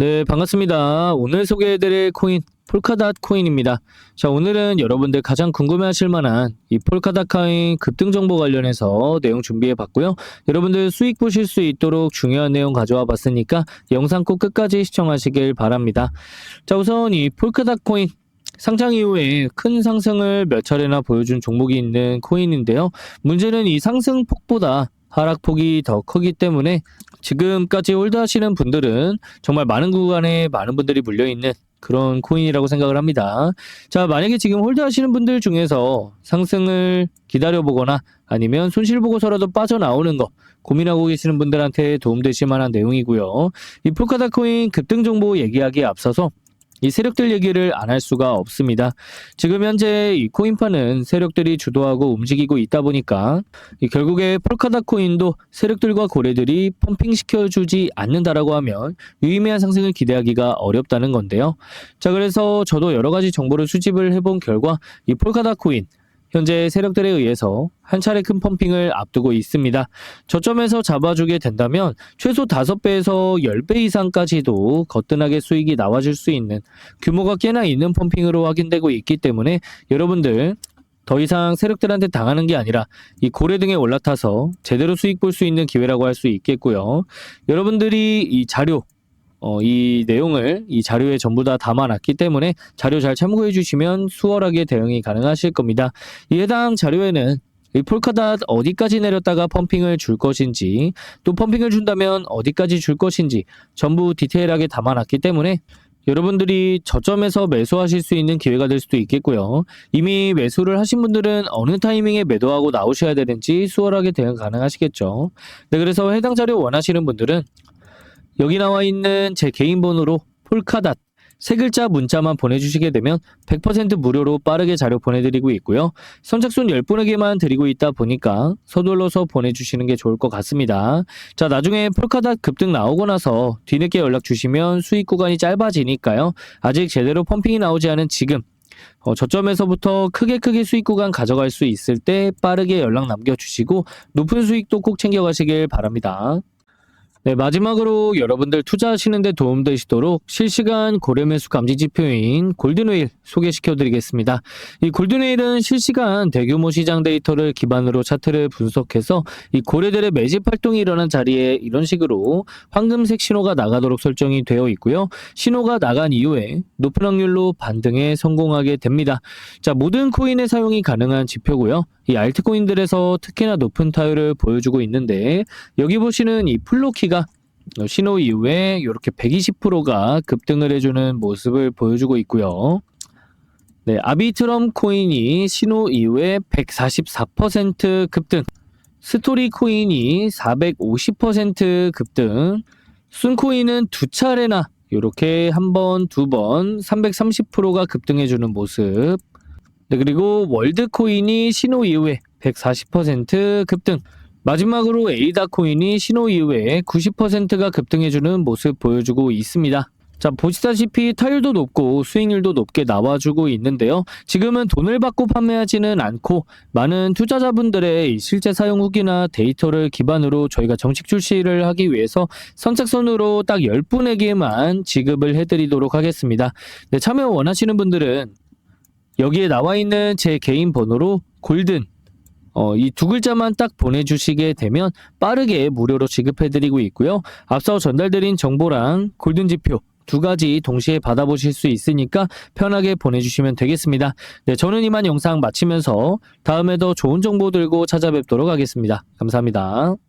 네, 반갑습니다. 오늘 소개해드릴 코인 폴카닷 코인입니다. 자, 오늘은 여러분들 가장 궁금해하실 만한 이 폴카닷 코인 급등 정보 관련해서 내용 준비해 봤고요. 여러분들 수익 보실 수 있도록 중요한 내용 가져와 봤으니까 영상 꼭 끝까지 시청하시길 바랍니다. 자, 우선 이 폴카닷 코인 상장 이후에 큰 상승을 몇 차례나 보여준 종목이 있는 코인인데요. 문제는 이 상승폭보다 하락폭이 더 크기 때문에 지금까지 홀드하시는 분들은 정말 많은 구간에 많은 분들이 물려있는 그런 코인이라고 생각을 합니다. 자, 만약에 지금 홀드 하시는 분들 중에서 상승을 기다려보거나 아니면 손실 보고서라도 빠져나오는 거 고민하고 계시는 분들한테 도움되실 만한 내용이고요. 이 폴카다 코인 급등 정보 얘기하기에 앞서서 이 세력들 얘기를 안 할 수가 없습니다. 지금 현재 이 코인파는 세력들이 주도하고 움직이고 있다 보니까 이 결국에 폴카다 코인도 세력들과 고래들이 펌핑 시켜 주지 않는다라고 하면 유의미한 상승을 기대하기가 어렵다는 건데요. 자, 그래서 저도 여러 가지 정보를 수집을 해본 결과 이 폴카다 코인 현재 세력들에 의해서 한 차례 큰 펌핑을 앞두고 있습니다. 저점에서 잡아주게 된다면 최소 5배에서 10배 이상까지도 거뜬하게 수익이 나와줄 수 있는 규모가 꽤나 있는 펌핑으로 확인되고 있기 때문에 여러분들 더 이상 세력들한테 당하는 게 아니라 이 고래 등에 올라타서 제대로 수익 볼 수 있는 기회라고 할 수 있겠고요. 여러분들이 이 자료 어, 이 내용을 이 자료에 전부 다 담아놨기 때문에 자료 잘 참고해 주시면 수월하게 대응이 가능하실 겁니다. 이 해당 자료에는 이 폴카닷 어디까지 내렸다가 펌핑을 줄 것인지 또 펌핑을 준다면 어디까지 줄 것인지 전부 디테일하게 담아놨기 때문에 여러분들이 저점에서 매수하실 수 있는 기회가 될 수도 있겠고요. 이미 매수를 하신 분들은 어느 타이밍에 매도하고 나오셔야 되는지 수월하게 대응 가능하시겠죠. 네, 그래서 해당 자료 원하시는 분들은 여기 나와 있는 제 개인 번호로 폴카닷 세 글자 문자만 보내주시게 되면 100% 무료로 빠르게 자료 보내드리고 있고요. 선착순 10분에게만 드리고 있다 보니까 서둘러서 보내주시는 게 좋을 것 같습니다. 자, 나중에 폴카닷 급등 나오고 나서 뒤늦게 연락 주시면 수익 구간이 짧아지니까요. 아직 제대로 펌핑이 나오지 않은 지금 어, 저점에서부터 크게 크게 수익 구간 가져갈 수 있을 때 빠르게 연락 남겨주시고 높은 수익도 꼭 챙겨가시길 바랍니다. 네, 마지막으로 여러분들 투자하시는데 도움되시도록 실시간 고래매수 감지 지표인 골든웨일 소개시켜 드리겠습니다. 이 골든웨일은 실시간 대규모 시장 데이터를 기반으로 차트를 분석해서 이 고래들의 매집 활동이 일어난 자리에 이런 식으로 황금색 신호가 나가도록 설정이 되어 있고요. 신호가 나간 이후에 높은 확률로 반등에 성공하게 됩니다. 자, 모든 코인의 사용이 가능한 지표고요. 이 알트코인들에서 특히나 높은 타율을 보여주고 있는데 여기 보시는 이 플로키가 신호 이후에 이렇게 120%가 급등을 해주는 모습을 보여주고 있고요. 네, 아비트럼 코인이 신호 이후에 144% 급등, 스토리 코인이 450% 급등, 순코인은 두 차례나 이렇게 한 번, 두 번 330%가 급등해주는 모습. 네, 그리고 월드코인이 신호 이후에 140% 급등. 마지막으로 에이다 코인이 신호 이후에 90%가 급등해주는 모습 보여주고 있습니다. 자, 보시다시피 타율도 높고 수익률도 높게 나와주고 있는데요. 지금은 돈을 받고 판매하지는 않고 많은 투자자분들의 이 실제 사용 후기나 데이터를 기반으로 저희가 정식 출시를 하기 위해서 선착순으로 딱 10분에게만 지급을 해드리도록 하겠습니다. 네, 참여 원하시는 분들은 여기에 나와 있는 제 개인 번호로 골든 어, 이 두 글자만 딱 보내주시게 되면 빠르게 무료로 지급해드리고 있고요. 앞서 전달드린 정보랑 골든 지표 두 가지 동시에 받아보실 수 있으니까 편하게 보내주시면 되겠습니다. 네, 저는 이만 영상 마치면서 다음에 더 좋은 정보 들고 찾아뵙도록 하겠습니다. 감사합니다.